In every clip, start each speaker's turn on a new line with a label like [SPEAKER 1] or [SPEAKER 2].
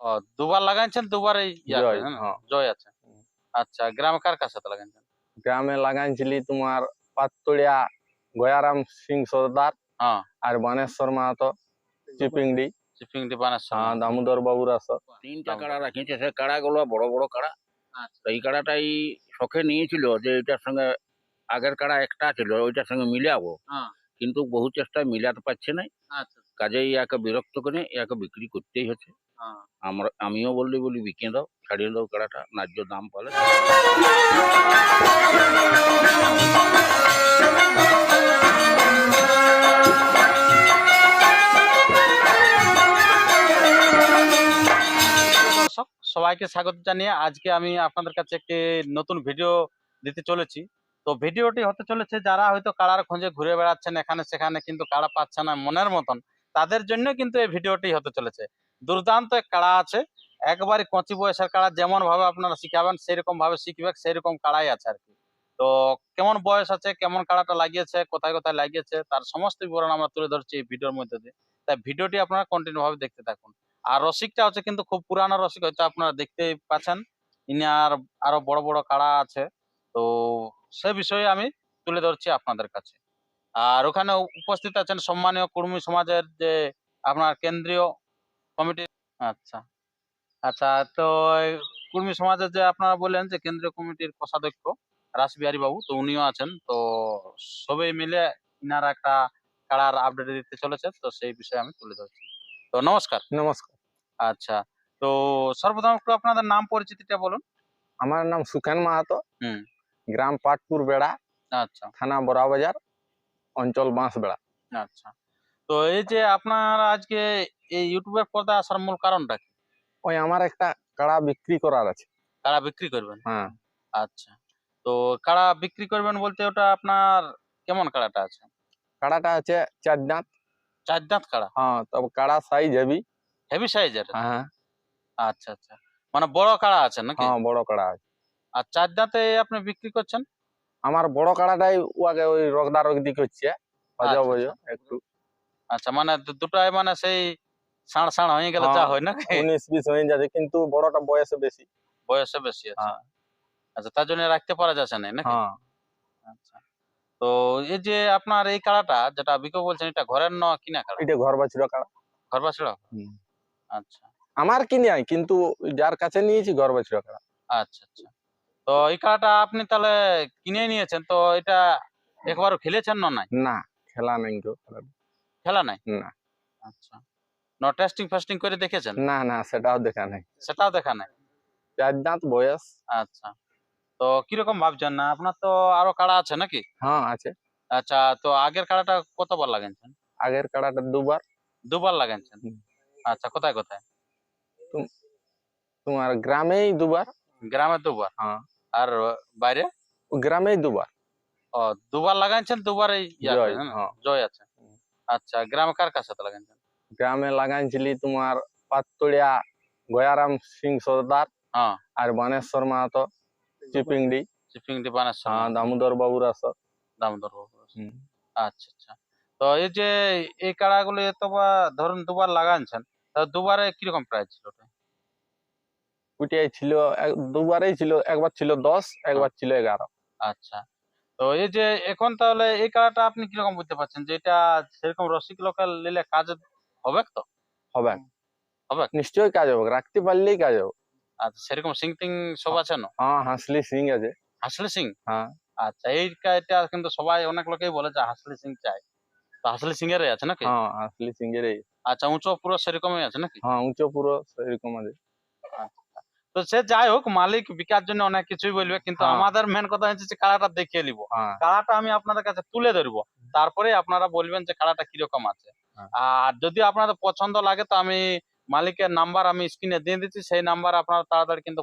[SPEAKER 1] ও দুবার লাগাইছেন দুবার এই
[SPEAKER 2] জয়, হ্যাঁ।
[SPEAKER 1] জয় আছে। আচ্ছা গ্রামে কার কার সাথে লাগাইছেন?
[SPEAKER 2] গ্রামে লাগাইছিলি তোমার পাততলিয়া গয়ারাম সিং সর্দার
[SPEAKER 1] হ্যাঁ।
[SPEAKER 2] আর বানেশ্বর মাহাতো চিপিংডি।
[SPEAKER 1] চিপিং ডিপানের
[SPEAKER 2] হ্যাঁ দামোদর বাবুরা সব
[SPEAKER 3] তিনটা কাড়া রাখিছে সে কাড়াগুলো বড় বড় কাড়া।
[SPEAKER 1] আচ্ছা।
[SPEAKER 3] এই কাড়াটাই শখে নিয়েছিল যে এটার সঙ্গে আগের কাড়া একটা ছিল ওইটার সঙ্গে মিলাবো।
[SPEAKER 1] হ্যাঁ।
[SPEAKER 3] কিন্তু বহু চেষ্টায় মিলাতে পারছে না
[SPEAKER 1] আচ্ছা।
[SPEAKER 3] কাজেই ইয়াকে বিরক্ত করে ইয়াকে বিক্রি করতেই হচ্ছে।
[SPEAKER 1] হ্যাঁ।
[SPEAKER 3] আমরা আমিও বললি বলি বিকিয়ে দাও ছাড়িয়ে দাও কাড়াটা ন্যায্য দাম পালে।
[SPEAKER 1] সবাইকে স্বাগত জানিয়ে আজকে আমি আপনাদের কাছে একটি নতুন ভিডিও দিতে চলেছি। তো ভিডিওটি হতে চলেছে যারা হয়তো কাড়ার খোঁজে ঘুরে বেড়াচ্ছেন এখানে সেখানে কিন্তু কাড়া পাচ্ছে না মনের মতন। তাদের জন্য কিন্তু এই ভিডিওটি হতে চলেছে। দুর্দান্ত এক কাড়া আছে। একবারই কচি বয়সের কাড়া, যেমন ভাবে আপনারা শিখাবেন, সেরকম ভাবে শিখবে, সেরকম কাড়াই আছে আর কি। তো কেমন বয়স আছে, কেমন কাড়াটা লাগিয়েছে, কোথায় কোথায় লাগিয়েছে, তার সমস্ত বিবরণ আমরা তুলে ধরছি এই ভিডিওর মধ্যে দিয়ে। তাই ভিডিওটি আপনারা কন্টিনিউ ভাবে দেখতে থাকুন। আর রসিকটা হচ্ছে কিন্তু খুব পুরানো রসিক, হয়তো আপনারা দেখতেই পাচ্ছেন। ইনি আর আরও বড় বড় কাড়া আছে। তো সে বিষয়ে আমি তুলে ধরছি আপনাদের কাছে। আর ওখানে উপস্থিত আছেন সম্মানীয় কুর্মী সমাজের যে আপনার কেন্দ্রীয় কমিটি। আচ্ছা। আচ্ছা তো কুর্মী সমাজের যে আপনারা বললেন যে কেন্দ্রীয় কমিটির কোষাধ্যক্ষ রাসবিহারী বাবু তো উনিও আছেন। তো সবাই মিলে ইনারা একটা কাড়ার আপডেট দিতে চলেছে তো সেই বিষয়ে আমি তুলে ধরছি। তো নমস্কার।
[SPEAKER 2] নমস্কার।
[SPEAKER 1] আচ্ছা তো সর্বপ্রথম একটু আপনাদের নাম পরিচিতিটা বলুন।
[SPEAKER 2] আমার নাম সুখেন মাহাতো।
[SPEAKER 1] হুম।
[SPEAKER 2] গ্রাম পাটপুর বেড়া
[SPEAKER 1] আচ্ছা।
[SPEAKER 2] থানা বড়াবাজার। অঞ্চল বাঁশবেড়া
[SPEAKER 1] আচ্ছা। তো এই যে আপনার আজকে এই ইউটিউবের পর্দা আসার মূল কারণটা কি?
[SPEAKER 2] ওই আমার একটা কাড়া বিক্রি করার আছে।
[SPEAKER 1] কাড়া বিক্রি করবেন?
[SPEAKER 2] হ্যাঁ।
[SPEAKER 1] আচ্ছা। তো কাড়া বিক্রি করবেন বলতে ওটা আপনার কেমন কাড়াটা আছে?
[SPEAKER 2] কাড়াটা আছে চার দাঁত।
[SPEAKER 1] চার দাঁত কাড়া?
[SPEAKER 2] হ্যাঁ তবে কাড়া সাইজ হেভি
[SPEAKER 1] হেভি সাইজের
[SPEAKER 2] হ্যাঁ।
[SPEAKER 1] আচ্ছা আচ্ছা। মানে বড় কাড়া আছে নাকি?
[SPEAKER 2] হ্যাঁ বড় কাড়া আছে।
[SPEAKER 1] আর চার দাঁতে আপনি বিক্রি করছেন?
[SPEAKER 2] আমার বড় কাড়াটাই ওকে ওই রগদা রগদি করছে।
[SPEAKER 1] আচ্ছা,
[SPEAKER 2] বাজা একটু।
[SPEAKER 1] আচ্ছা মানে দুটাই মানে সেই সাড় সাড় হয়ে গেলে যা
[SPEAKER 2] হ্যাঁ।
[SPEAKER 1] হয় না
[SPEAKER 2] উনিশ বিশ হয়ে যাচ্ছে কিন্তু বড়টা বয়সে বেশি।
[SPEAKER 1] বয়সে বেশি আছে
[SPEAKER 2] হ্যাঁ।
[SPEAKER 1] আচ্ছা তার জন্য রাখতে পারা যাচ্ছে না নাকি?
[SPEAKER 2] হ্যাঁ।
[SPEAKER 1] আচ্ছা। তো এই যে আপনার এই কাড়াটা যেটা বিকো বলছেন এটা ঘরের ন কিনা কাড়া?
[SPEAKER 2] এটা ঘর বাছুরা কাড়া।
[SPEAKER 1] ঘর বাছড়া আচ্ছা।
[SPEAKER 2] আমার কিনে কিন্তু যার কাছে নিয়েছি ঘর বাছুরা কাড়া।
[SPEAKER 1] আচ্ছা আচ্ছা। তো এই কাড়াটা আপনি তাহলে কিনে নিয়েছেন তো এটা একবারও খেলেছেন না নাই?
[SPEAKER 2] না খেলা নাই কেউ খেলা-
[SPEAKER 1] খেলা নাই?
[SPEAKER 2] না।
[SPEAKER 1] আচ্ছা। ন টেস্টিং ফাস্টিং করে দেখেছেন?
[SPEAKER 2] না না সেটাও দেখা নাই।
[SPEAKER 1] সেটাও দেখা নাই?
[SPEAKER 2] চার দাঁত বয়স।
[SPEAKER 1] আচ্ছা। তো কীরকম ভাবছেন না? আপনার তো আরও কাড়া আছে নাকি?
[SPEAKER 2] হ্যাঁ আছে।
[SPEAKER 1] আচ্ছা তো আগের কাড়াটা কতবার লাগাইছেন?
[SPEAKER 2] আগের কাড়াটা দুবার।
[SPEAKER 1] দুবার লাগাইছেন? আচ্ছা কোথায় কোথায়?
[SPEAKER 2] তোমার গ্রামেই দুবার।
[SPEAKER 1] গ্রামে দুবার
[SPEAKER 2] হ্যাঁ।
[SPEAKER 1] আর বাইরে?
[SPEAKER 2] গ্রামেই দুবার।
[SPEAKER 1] ও দুবার লাগাইছেন দুবার এই
[SPEAKER 2] জয়,
[SPEAKER 1] করেন,
[SPEAKER 2] হ্যাঁ।
[SPEAKER 1] জয় আছে। আচ্ছা গ্রামে কার কাছে লাগাইছেন?
[SPEAKER 2] গ্রামে লাগাইছিলি তোমার পাততলিয়া গয়ারাম সিং সর্দার
[SPEAKER 1] হ্যাঁ।
[SPEAKER 2] আর বানেশ্বর মাহাতো চিপিংডি।
[SPEAKER 1] চিপিংডি ডিপানের
[SPEAKER 2] হ্যাঁ দামোদর বাবুরা সব
[SPEAKER 1] দামোদর বাবু। আচ্ছা আচ্ছা। তো এই যে এই কাড়াগুলো এত বা ধরুন দুবার লাগাইছেন তা দুবারে কীরকম প্রাইস ছিল ওটা?
[SPEAKER 2] ওইটাই ছিল দুবারেই ছিল একবার ছিল দশ একবার ছিল এগারো।
[SPEAKER 1] আচ্ছা। তো এই যে এখন তাহলে এই কাড়াটা আপনি কীরকম বুঝতে পারছেন? যে এটা সেরকম রসিক লোকাল নিলে কাজ হবে তো?
[SPEAKER 2] হবে।
[SPEAKER 1] হবে?
[SPEAKER 2] নিশ্চয়ই কাজ হবে রাখতে পারলেই কাজ হবে।
[SPEAKER 1] আচ্ছা সেরকম সিং টিং সব আছে না?
[SPEAKER 2] হ্যাঁ হাসলি সিং আছে।
[SPEAKER 1] হাসলি সিং?
[SPEAKER 2] হ্যাঁ।
[SPEAKER 1] আচ্ছা এই কাজটা কিন্তু সবাই অনেক লোকেই বলে যে হাসলি সিং চাই। তো হাসলি সিং এর আছে নাকি?
[SPEAKER 2] হ্যাঁ হাসলি সিং এর
[SPEAKER 1] আচ্ছা উঁচু পুরো সেরকমই আছে নাকি?
[SPEAKER 2] হ্যাঁ উঁচু পুরো সেরকম আছে।
[SPEAKER 1] তো সে যাই হোক মালিক বিকার জন্য অনেক কিছুই বলবে কিন্তু
[SPEAKER 2] হ্যাঁ।
[SPEAKER 1] আমাদের মেন কথা হচ্ছে যে কাড়াটা দেখিয়ে নিব।
[SPEAKER 2] হ্যাঁ।
[SPEAKER 1] কাড়াটা আমি আপনাদের কাছে তুলে ধরবো। তারপরে আপনারা বলবেন যে কাড়াটা কীরকম আছে।
[SPEAKER 2] হ্যাঁ।
[SPEAKER 1] আর যদি আপনাদের পছন্দ লাগে তো আমি মালিকের নাম্বার আমি স্ক্রিনে দিয়ে দিচ্ছি সেই নাম্বার আপনারা তাড়াতাড়ি কিন্তু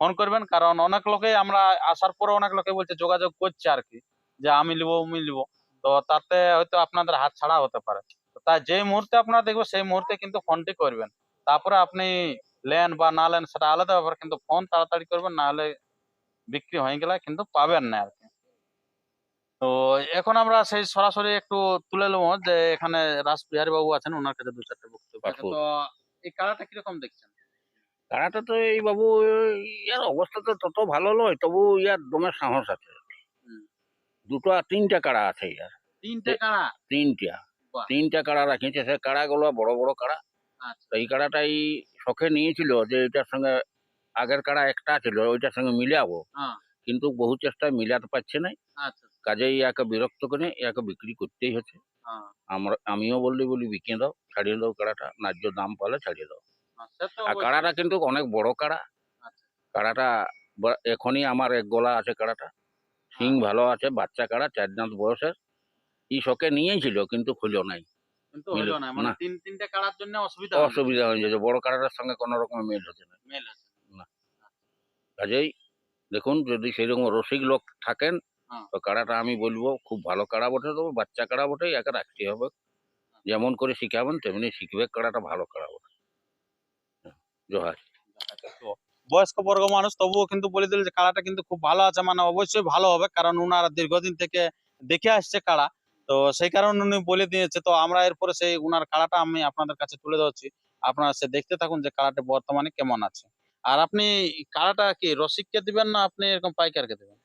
[SPEAKER 1] ফোন করবেন। কারণ অনেক লোকে আমরা আসার পরে অনেক লোকে বলছে যোগাযোগ করছে আর কি যে আমি নিব আমি নিব। তো তাতে হয়তো আপনাদের হাত ছাড়া হতে পারে। তাই যে মুহূর্তে আপনারা দেখব সেই মুহূর্তে কিন্তু ফোনটি করবেন। তারপরে আপনি নেন বা না লেন সেটা আলাদা ব্যাপার কিন্তু ফোন তাড়াতাড়ি করবেন না হলে বিক্রি হয়ে গেলে কিন্তু পাবেন না আর কি তো এখন আমরা সেই সরাসরি একটু তুলে নেব যে এখানে রাসবিহারী বাবু আছেন ওনার কাছে দু চারটে বক্তব্য আছে। তো এই কালারটা কীরকম দেখছেন?
[SPEAKER 3] কাড়াটা তো এই বাবু ইয়ার অবস্থা তো তত ভালো নয় তবু ইয়ার দমে সাহস আছে। দুটো তিনটা কাড়া আছে ইয়ার?
[SPEAKER 1] তিনটে কাড়া
[SPEAKER 3] তিনটা। তিনটা কাড়া রাখিছে সে কাড়া গুলো বড় বড় কাড়া এই কাড়াটাই শখে নিয়েছিল যে এটার সঙ্গে আগের কাড়া একটা ছিল ওইটার সঙ্গে মিলাবো।
[SPEAKER 1] হ্যাঁ।
[SPEAKER 3] কিন্তু বহু চেষ্টায় মিলাতে পারছে না
[SPEAKER 1] আচ্ছা।
[SPEAKER 3] কাজেই একে বিরক্ত করে ইয়াকে বিক্রি করতেই হচ্ছে।
[SPEAKER 1] হ্যাঁ।
[SPEAKER 3] আমরা আমিও বললি বলি বিকিয়ে দাও ছাড়িয়ে দাও কাড়াটা ন্যায্য দাম পালে ছাড়িয়ে দাও।
[SPEAKER 1] তো
[SPEAKER 3] আর কাড়াটা কিন্তু অনেক বড় কাড়া।
[SPEAKER 1] আচ্ছা।
[SPEAKER 3] কাড়াটা এখনই আমার এক গলা আছে কাড়াটা। সিং
[SPEAKER 1] হ্যাঁ।
[SPEAKER 3] ভালো আছে বাচ্চা কাড়া চার দাঁত বয়সের। এই শখে নিয়েছিল কিন্তু খুঁজো নাই।
[SPEAKER 1] কিন্তু হলো না। মানে তিন তিনটে কাড়ার জন্য অসুবিধা
[SPEAKER 3] অসুবিধা হয়ে যাচ্ছে। বড় কাড়াটার সঙ্গে কোনো রকমের মিল হচ্ছে না।
[SPEAKER 1] মেল
[SPEAKER 3] কাজেই দেখুন যদি সেরকম রসিক লোক থাকেন
[SPEAKER 1] হ্যাঁ।
[SPEAKER 3] তো কাড়াটা আমি বলব খুব ভালো কাড়া বটে তবে বাচ্চা কাড়া বটে একে রাখতে হবে। যেমন করে শিখাবেন তেমনি শিখবে কাড়াটা ভালো কাড়া বটে। হ্যাঁ, জোহার।
[SPEAKER 1] তো বয়স্ক বর্গ মানুষ তবুও কিন্তু বলে দিল যে কাড়াটা কিন্তু খুব ভালো আছে। মানে অবশ্যই ভালো হবে কারণ উনারা দীর্ঘদিন থেকে দেখে আসছে কাড়া। তো সেই কারণে উনি বলে দিয়েছে তো আমরা এরপরে সেই উনার কাড়াটা আমি আপনাদের কাছে তুলে ধরছি। আপনারা সে দেখতে থাকুন যে কাড়াটা বর্তমানে কেমন আছে। আর আপনি কাড়াটা কি রসিককে দিবেন না আপনি এরকম পাইকারকে দিবেন?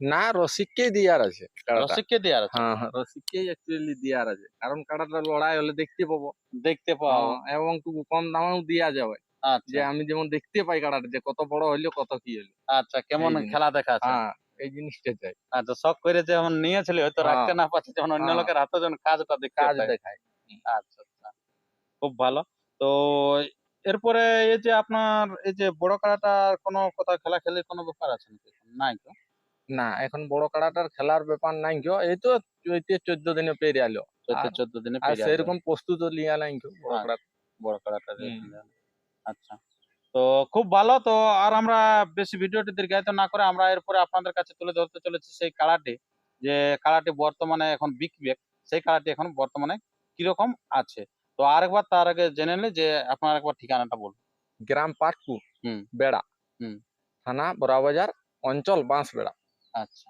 [SPEAKER 2] না রসিককেই দিয়ার আছে।
[SPEAKER 1] রসিককে দেওয়ার আছে।
[SPEAKER 2] হ্যাঁ হ্যাঁ। রসিককেই অ্যাকচুয়ালি দিয়ার আছে। কারণ কাড়াটা লড়াই হলে দেখতে পাবো।
[SPEAKER 1] দেখতে পাওয়া
[SPEAKER 2] হ্যাঁ, এবং কম দামেও দিয়া যাবে। যে
[SPEAKER 1] আচ্ছা
[SPEAKER 2] আমি যেমন দেখতে পাই কাড়াটা যে কত বড় হইল কত কি হইল।
[SPEAKER 1] আচ্ছা কেমন খেলা দেখা আছে।
[SPEAKER 2] হ্যাঁ। এই জিনিসটা চাই।
[SPEAKER 1] আচ্ছা শখ করে যখন নিয়েছিল হয়তো
[SPEAKER 2] হ্যাঁ।
[SPEAKER 1] রাখতে না পারছে যখন অন্য
[SPEAKER 2] হ্যাঁ।
[SPEAKER 1] লোকের হাতে যখন কাজটা দেখতে
[SPEAKER 2] কাজ দেখায়।
[SPEAKER 1] আচ্ছা আচ্ছা। খুব ভালো। তো এরপরে এই যে আপনার এই যে বড় কাড়াটা কোনো কোথাও খেলা খেলে কোনো ব্যাপার আছে নাকি নাই তো?
[SPEAKER 2] না এখন বড় কাড়াটার খেলার ব্যাপার নাই কেউ এই তো চোদ্দ দিনে পেরে আলো
[SPEAKER 1] চোদ্দ চোদ্দ দিনে।
[SPEAKER 2] সেরকম প্রস্তুত লিয়া নাই কেউ বড়
[SPEAKER 1] আচ্ছা।
[SPEAKER 2] কাড়া
[SPEAKER 1] বড় কাড়াটা। আচ্ছা। তো খুব ভালো। তো আর আমরা বেশি ভিডিওটি দীর্ঘায়িত না করে আমরা এরপরে আপনাদের কাছে তুলে ধরতে চলেছি সেই কাড়াটি যে কাড়াটি বর্তমানে এখন বিকবে সেই কাড়াটি এখন বর্তমানে কীরকম আছে? তো আরেকবার তার আগে জেনে নিলে যে আপনার একবার ঠিকানাটা বলুন।
[SPEAKER 2] গ্রাম পাটপুর
[SPEAKER 1] হুম।
[SPEAKER 2] বেড়া।
[SPEAKER 1] হুম।
[SPEAKER 2] থানা বড়াবাজার অঞ্চল বাঁশবেড়া।
[SPEAKER 1] আচ্ছা।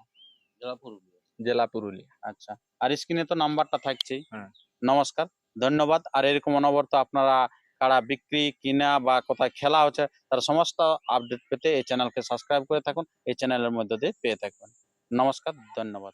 [SPEAKER 1] জেলা পুরুলিয়া।
[SPEAKER 2] জেলা পুরুলিয়া।
[SPEAKER 1] আচ্ছা। আর স্ক্রিনে তো নাম্বারটা থাকছেই।
[SPEAKER 2] হ্যাঁ।
[SPEAKER 1] নমস্কার ধন্যবাদ। আর এরকম অনবরত আপনারা কারা বিক্রি কিনা বা কোথায় খেলা হচ্ছে তার সমস্ত আপডেট পেতে এই চ্যানেলকে সাবস্ক্রাইব করে থাকুন এই চ্যানেলের মধ্যে দিয়ে পেয়ে থাকবেন নমস্কার ধন্যবাদ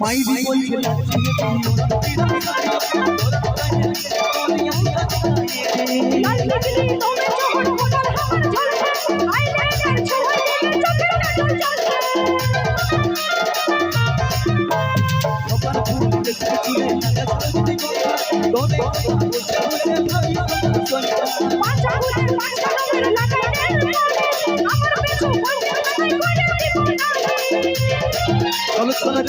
[SPEAKER 4] माई भी कोई खिला पाँच
[SPEAKER 5] चार पाँच चार मेरे लाकर मेरे अमर पे छू पंच
[SPEAKER 4] আমার